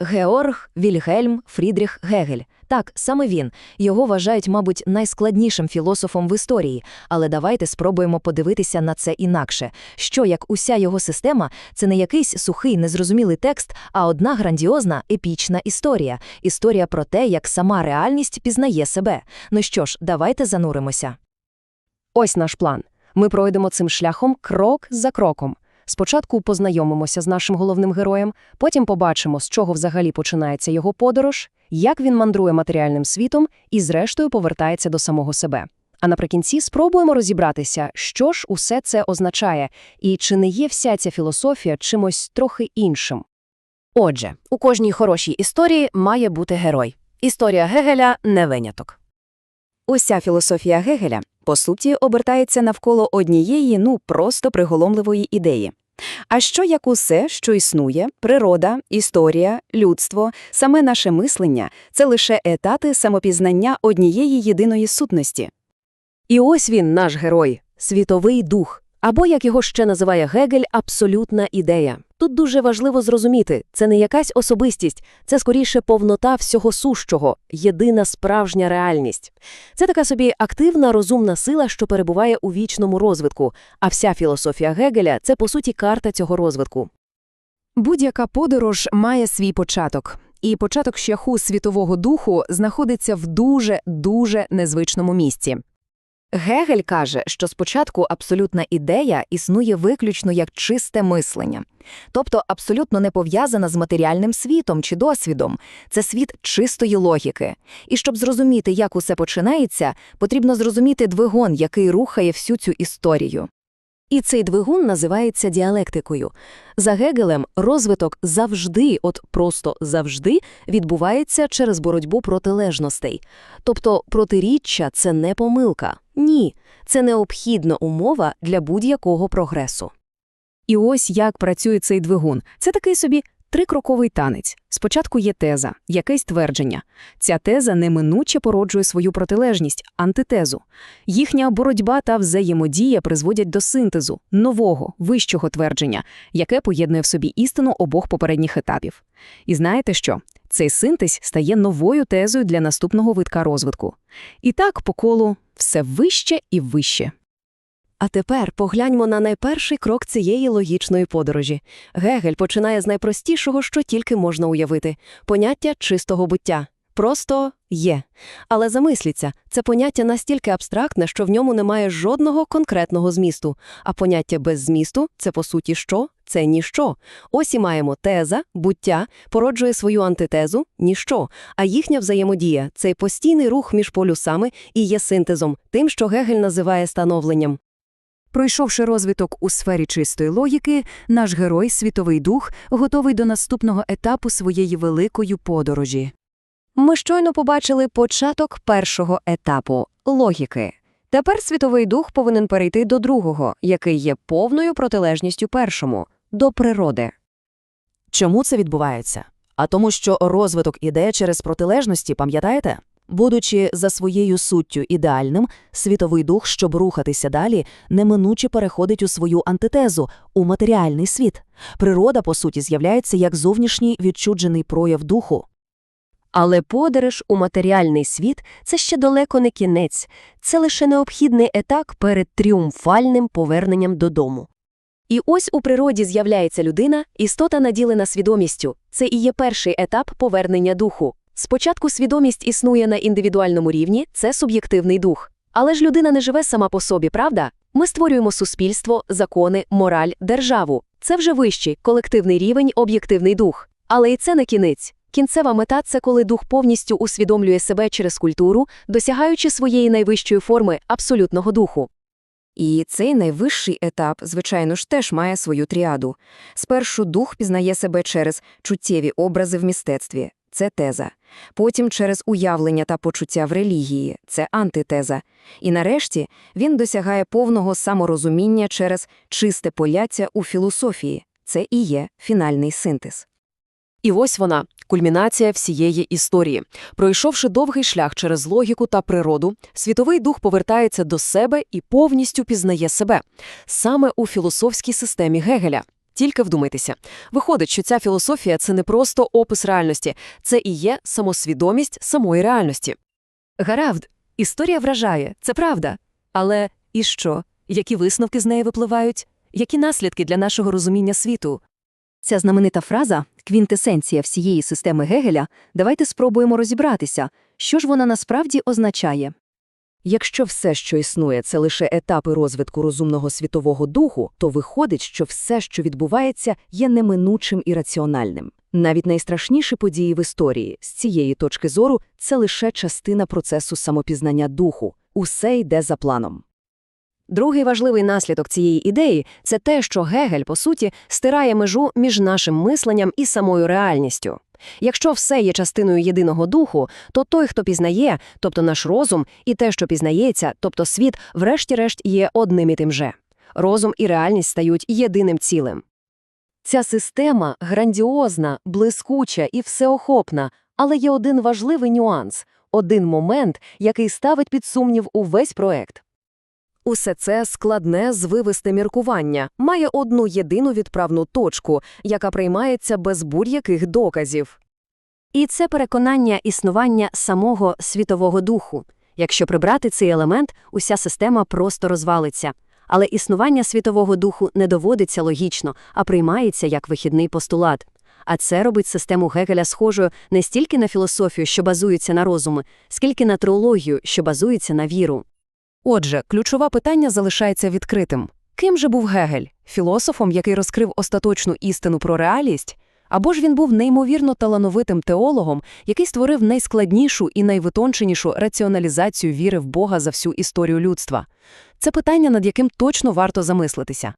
Георг Вільгельм Фрідріх Гегель. Так, саме він. Його вважають, мабуть, найскладнішим філософом в історії, але давайте спробуємо подивитися на це інакше. Що як уся його система це не якийсь сухий, незрозумілий текст, а одна грандіозна епічна історія. Історія про те, як сама реальність пізнає себе. Ну що ж, давайте зануримося. Ось наш план. Ми пройдемо цим шляхом крок за кроком. Спочатку познайомимося з нашим головним героєм, потім побачимо, з чого взагалі починається його подорож, як він мандрує матеріальним світом і, зрештою, повертається до самого себе. А наприкінці спробуємо розібратися, що ж усе це означає, і чи не є вся ця філософія чимось трохи іншим. Отже, у кожній хорошій історії має бути герой. Історія Гегеля не виняток. Уся філософія Гегеля, по суті, обертається навколо однієї, ну, просто приголомливої ідеї. А що як усе, що існує, природа, історія, людство, саме наше мислення – це лише етати самопізнання однієї єдиної сутності? І ось він, наш герой, світовий дух, або, як його ще називає Гегель, абсолютна ідея. Тут дуже важливо зрозуміти, це не якась особистість, це скоріше повнота всього сущого, єдина справжня реальність. Це така собі активна розумна сила, що перебуває у вічному розвитку, а вся філософія Гегеля – це, по суті, карта цього розвитку. Будь-яка подорож має свій початок, і початок шляху світового духу знаходиться в дуже-дуже незвичному місці. Гегель каже, що спочатку абсолютна ідея існує виключно як чисте мислення, тобто абсолютно не пов'язана з матеріальним світом чи досвідом. Це світ чистої логіки. І щоб зрозуміти, як усе починається, потрібно зрозуміти двигун, який рухає всю цю історію. І цей двигун називається діалектикою. За Гегелем розвиток завжди, от просто завжди, відбувається через боротьбу протилежностей. Тобто протиріччя – це не помилка. Ні, це необхідна умова для будь-якого прогресу. І ось як працює цей двигун. Це такий собі трикроковий танець. Спочатку є теза, якесь твердження. Ця теза неминуче породжує свою протилежність – антитезу. Їхня боротьба та взаємодія призводять до синтезу, нового, вищого твердження, яке поєднує в собі істину обох попередніх етапів. І знаєте що? Цей синтез стає новою тезою для наступного витка розвитку. І так по колу все вище і вище. А тепер погляньмо на найперший крок цієї логічної подорожі. Гегель починає з найпростішого, що тільки можна уявити – поняття чистого буття. Просто є. Але замисліться, це поняття настільки абстрактне, що в ньому немає жодного конкретного змісту. А поняття без змісту – це по суті що? Це ніщо. Ось і маємо теза, буття, породжує свою антитезу – ніщо. А їхня взаємодія – цей постійний рух між полюсами і є синтезом, тим, що Гегель називає становленням. Пройшовши розвиток у сфері чистої логіки, наш герой, світовий дух, готовий до наступного етапу своєї великої подорожі. Ми щойно побачили початок першого етапу – логіки. Тепер світовий дух повинен перейти до другого, який є повною протилежністю першому – до природи. Чому це відбувається? А тому, що розвиток іде через протилежності, пам'ятаєте? Будучи за своєю суттю ідеальним, світовий дух, щоб рухатися далі, неминуче переходить у свою антитезу, у матеріальний світ. Природа, по суті, з'являється як зовнішній відчуджений прояв духу. Але подорож у матеріальний світ – це ще далеко не кінець, це лише необхідний етап перед тріумфальним поверненням додому. І ось у природі з'являється людина, істота наділена свідомістю. Це і є перший етап повернення духу. Спочатку свідомість існує на індивідуальному рівні, це суб'єктивний дух. Але ж людина не живе сама по собі, правда? Ми створюємо суспільство, закони, мораль, державу. Це вже вищий, колективний рівень, об'єктивний дух. Але і це не кінець. Кінцева мета це коли дух повністю усвідомлює себе через культуру, досягаючи своєї найвищої форми абсолютного духу. І цей найвищий етап, звичайно ж, теж має свою тріаду. Спершу дух пізнає себе через чуттєві образи в мистецтві – це теза. Потім через уявлення та почуття в релігії – це антитеза. І нарешті він досягає повного саморозуміння через чисте поляття у філософії – це і є фінальний синтез. І ось вона, кульмінація всієї історії. Пройшовши довгий шлях через логіку та природу, світовий дух повертається до себе і повністю пізнає себе. Саме у філософській системі Гегеля. Тільки вдумайтеся. Виходить, що ця філософія – це не просто опис реальності, це і є самосвідомість самої реальності. Гаравд, історія вражає, це правда. Але і що? Які висновки з неї випливають? Які наслідки для нашого розуміння світу? Ця знаменита фраза квінтесенція всієї системи Гегеля. Давайте спробуємо розібратися, що ж вона насправді означає. Якщо все, що існує, це лише етапи розвитку розумного світового духу, то виходить, що все, що відбувається, є неминучим і раціональним. Навіть найстрашніші події в історії з цієї точки зору це лише частина процесу самопізнання духу. Усе йде за планом. Другий важливий наслідок цієї ідеї – це те, що Гегель, по суті, стирає межу між нашим мисленням і самою реальністю. Якщо все є частиною єдиного духу, то той, хто пізнає, тобто наш розум, і те, що пізнається, тобто світ, врешті-решт є одним і тим же. Розум і реальність стають єдиним цілим. Ця система грандіозна, блискуча і всеохопна, але є один важливий нюанс, один момент, який ставить під сумнів увесь проект. Усе це складне звивисте міркування, має одну єдину відправну точку, яка приймається без будь-яких доказів. І це переконання існування самого світового духу. Якщо прибрати цей елемент, уся система просто розвалиться. Але існування світового духу не доводиться логічно, а приймається як вихідний постулат. А це робить систему Гегеля схожою не стільки на філософію, що базується на розумі, скільки на теологію, що базується на віру. Отже, ключове питання залишається відкритим. Ким же був Гегель? Філософом, який розкрив остаточну істину про реальність? Або ж він був неймовірно талановитим теологом, який створив найскладнішу і найвитонченішу раціоналізацію віри в Бога за всю історію людства? Це питання, над яким точно варто замислитися.